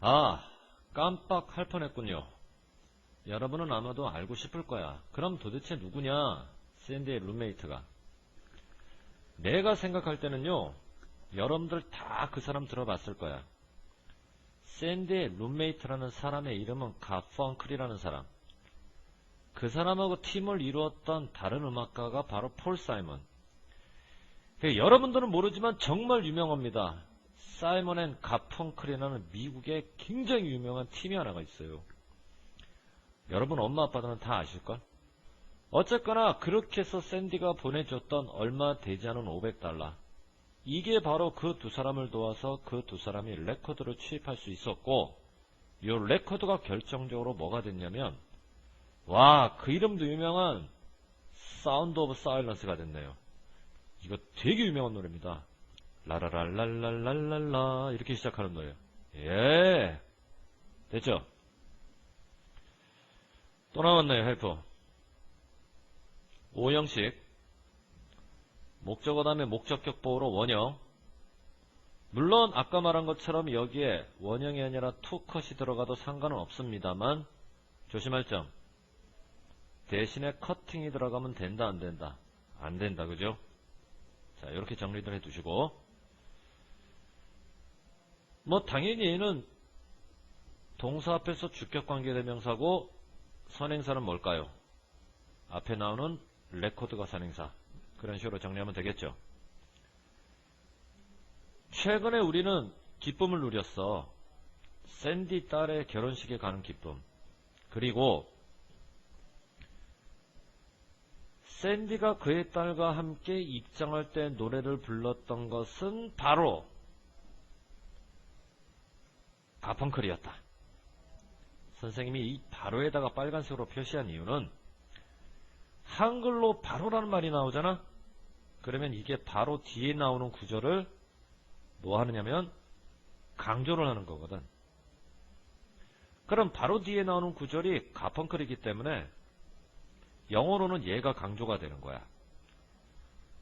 아, 깜빡 할 뻔했군요. 여러분은 아마도 알고 싶을 거야. 그럼 도대체 누구냐? 샌디의 룸메이트가. 내가 생각할 때는요, 여러분들 다 그 사람 들어봤을 거야. 샌디의 룸메이트라는 사람의 이름은 가펑클이라는 사람. 그 사람하고 팀을 이루었던 다른 음악가가 바로 폴 사이먼. 그 여러분들은 모르지만 정말 유명합니다. 사이먼 앤 가펑클이라는 미국의 굉장히 유명한 팀이 하나가 있어요. 여러분 엄마 아빠들은 다 아실걸? 어쨌거나 그렇게 해서 샌디가 보내줬던 얼마 되지 않은 500달러. 이게 바로 그 두 사람을 도와서 그 두 사람이 레코드를 취입할 수 있었고, 이 레코드가 결정적으로 뭐가 됐냐면, 와, 그 이름도 유명한 사운드 오브 사일런스가 됐네요. 이거 되게 유명한 노래입니다. 라라랄랄랄랄랄라 이렇게 시작하는 노래예요. 예. 됐죠? 또 나왔네요, 헬프. 오형식. 목적어 다음에 목적격 보호로 원형. 물론 아까 말한 것처럼 여기에 원형이 아니라 투컷이 들어가도 상관은 없습니다만 조심할 점. 대신에 커팅이 들어가면 된다 안 된다? 안 된다 그죠? 자 이렇게 정리를 해두시고 뭐 당연히 얘는 동사 앞에서 주격관계대명사고 선행사는 뭘까요? 앞에 나오는 레코드가 선행사 그런 식으로 정리하면 되겠죠. 최근에 우리는 기쁨을 누렸어. 샌디 딸의 결혼식에 가는 기쁨. 그리고 샌디가 그의 딸과 함께 입장할 때 노래를 불렀던 것은 바로 가펑클이었다. 선생님이 이 바로에다가 빨간색으로 표시한 이유는 한글로 바로라는 말이 나오잖아? 그러면 이게 바로 뒤에 나오는 구절을 뭐 하느냐면 강조를 하는 거거든. 그럼 바로 뒤에 나오는 구절이 가펑클이기 때문에 영어로는 얘가 강조가 되는 거야.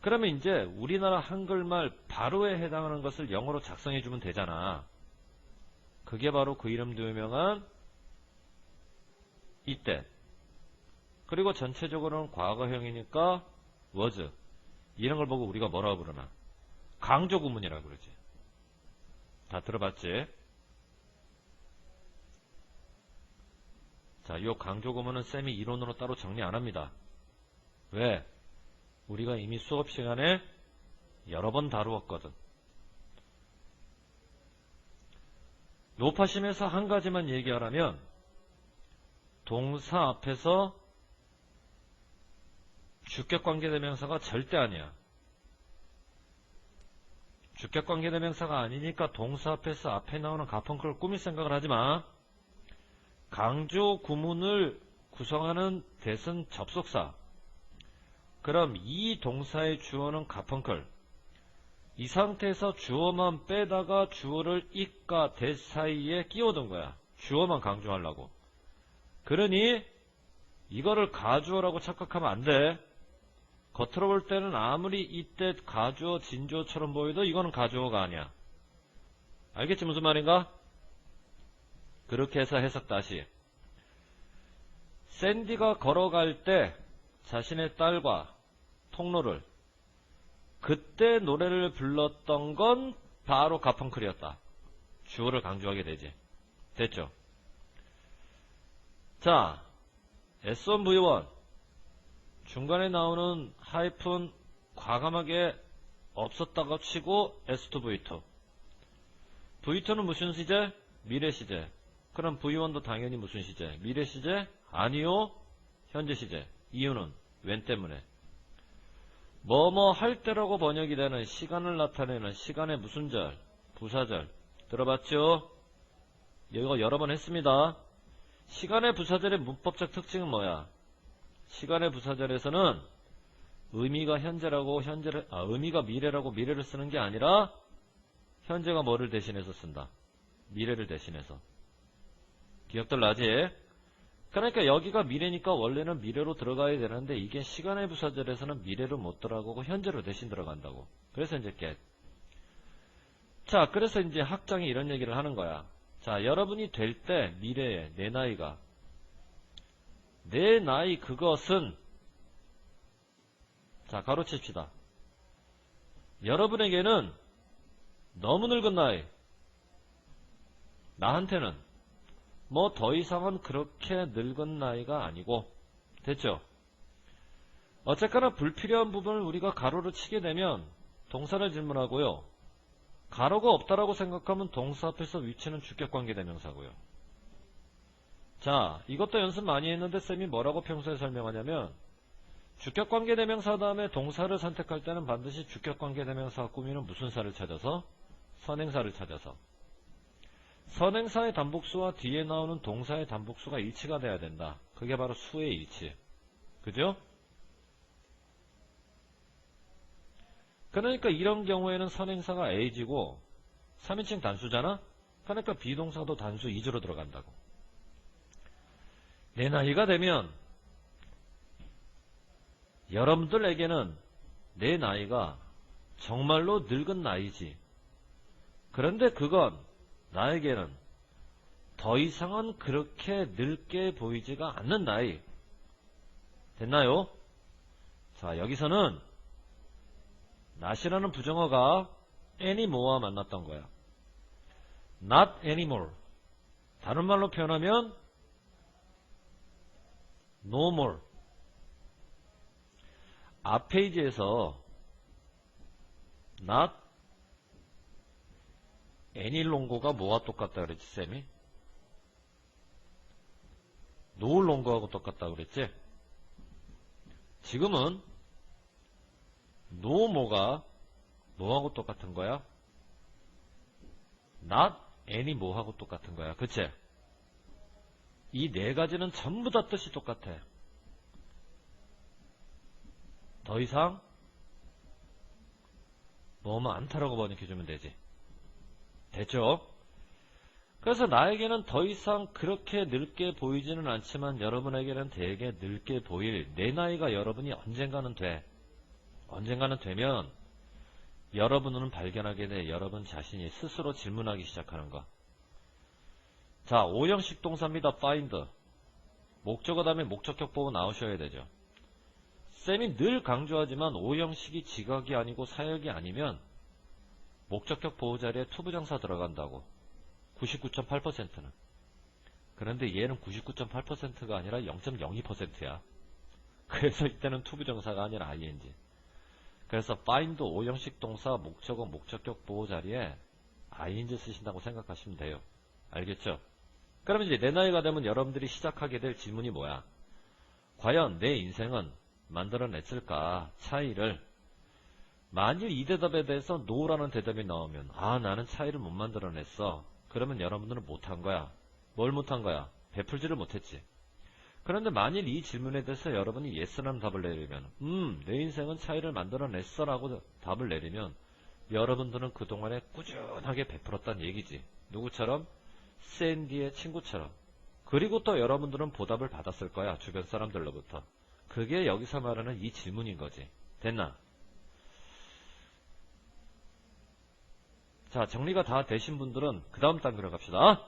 그러면 이제 우리나라 한글말 바로에 해당하는 것을 영어로 작성해 주면 되잖아. 그게 바로 그 이름도 유명한 이때. 그리고 전체적으로는 과거형이니까 was. 이런 걸 보고 우리가 뭐라고 부르나? 강조 구문이라고 그러지. 다 들어봤지? 자, 요 강조 구문은 쌤이 이론으로 따로 정리 안 합니다. 왜? 우리가 이미 수업 시간에 여러 번 다루었거든. 요파심에서 한 가지만 얘기하라면 동사 앞에서 주격관계대명사가 절대 아니야. 주격관계대명사가 아니니까 동사 앞에서 앞에 나오는 가펑크를 꾸밀 생각을 하지 마. 강조 구문을 구성하는 대선 접속사. 그럼 이 동사의 주어는 가펑클. 이 상태에서 주어만 빼다가 주어를 이과 대 사이에 끼워둔 거야. 주어만 강조하려고. 그러니 이거를 가주어라고 착각하면 안 돼. 겉으로 볼 때는 아무리 이때 가주어, 진주어처럼 보여도 이거는 가주어가 아니야. 알겠지 무슨 말인가? 그렇게 해서 해석 다시. 샌디가 걸어갈 때 자신의 딸과 통로를 그때 노래를 불렀던 건 바로 가펑클이었다. 주어를 강조하게 되지. 됐죠? 자, S1V1 중간에 나오는 하이픈 과감하게 없었다고 치고 S2V2 V2는 무슨 시제? 미래 시제 그럼 V1도 당연히 무슨 시제? 미래 시제? 아니요 현재 시제 이유는 웬 때문에 뭐뭐 할 때라고 번역이 되는 시간을 나타내는 시간의 무슨 절? 부사절 들어봤죠? 이거 여러 번 했습니다 시간의 부사절의 문법적 특징은 뭐야? 시간의 부사절에서는 의미가 현재라고 현재를 아 의미가 미래라고 미래를 쓰는 게 아니라 현재가 뭐를 대신해서 쓴다. 미래를 대신해서. 기억들 나지? 그러니까 여기가 미래니까 원래는 미래로 들어가야 되는데 이게 시간의 부사절에서는 미래로 못 들어가고 현재로 대신 들어간다고. 그래서 이제 get. 자, 그래서 이제 학장이 이런 얘기를 하는 거야. 자, 여러분이 될 때, 미래에, 내 나이가. 내 나이 그것은, 자, 가로칩시다. 여러분에게는 너무 늙은 나이. 나한테는 뭐 더 이상은 그렇게 늙은 나이가 아니고, 됐죠? 어쨌거나 불필요한 부분을 우리가 가로로 치게 되면 동사를 질문하고요. 가로가 없다라고 생각하면 동사 앞에서 위치는 주격관계 대명사고요. 자, 이것도 연습 많이 했는데 쌤이 뭐라고 평소에 설명하냐면 주격관계 대명사 다음에 동사를 선택할 때는 반드시 주격관계 대명사가 꾸미는 무슨 사를 찾아서 선행사를 찾아서 선행사의 단복수와 뒤에 나오는 동사의 단복수가 일치가 돼야 된다. 그게 바로 수의 일치. 그죠? 그러니까 이런 경우에는 선행사가 A지고 3인칭 단수잖아? 그러니까 비동사도 단수 2주로 들어간다고. 내 나이가 되면 여러분들에게는 내 나이가 정말로 늙은 나이지. 그런데 그건 나에게는 더 이상은 그렇게 늙게 보이지가 않는 나이. 됐나요? 자, 여기서는 not이라는 부정어가 anymore와 만났던 거야. not anymore. 다른 말로 표현하면 no more. 앞 페이지에서 not longer가 뭐와 똑같다 그랬지, 쌤이? longer하고 똑같다 그랬지? 지금은 more가 뭐하고 똑같은 거야? not any more하고 똑같은 거야. 그치? 이 네 가지는 전부 다 뜻이 똑같아. 더 이상 뭐뭐 않다라고 번역해주면 되지. 됐죠? 그래서 나에게는 더 이상 그렇게 늙게 보이지는 않지만 여러분에게는 되게 늙게 보일 내 나이가 여러분이 언젠가는 돼. 언젠가는 되면 여러분은 발견하게 돼 여러분 자신이 스스로 질문하기 시작하는 거. 자, 오형식 동사입니다. find. 목적어 다음에 목적격 보고 나오셔야 되죠. 쌤이 늘 강조하지만 오형식이 지각이 아니고 사역이 아니면 목적격 보호 자리에 투부정사 들어간다고. 99.8%는. 그런데 얘는 99.8%가 아니라 0.02%야. 그래서 이때는 투부정사가 아니라 ing. 그래서 find 오형식 동사 목적어 목적격 보호 자리에 ing 쓰신다고 생각하시면 돼요. 알겠죠? 그러면 이제 내 나이가 되면 여러분들이 시작하게 될 질문이 뭐야? 과연 내 인생은 만들어냈을까? 차이를 만일 이 대답에 대해서 노라는 대답이 나오면 아 나는 차이를 못 만들어냈어. 그러면 여러분들은 못한 거야. 뭘 못한 거야? 베풀지를 못했지. 그런데 만일 이 질문에 대해서 여러분이 예스라는 답을 내리면 음, 내 인생은 차이를 만들어냈어 라고 답을 내리면 여러분들은 그동안에 꾸준하게 베풀었다는 얘기지. 누구처럼? 샌디의 친구처럼. 그리고 또 여러분들은 보답을 받았을 거야. 주변 사람들로부터. 그게 여기서 말하는 이 질문인 거지. 됐나? 자, 정리가 다 되신 분들은 그 다음 단계로 갑시다.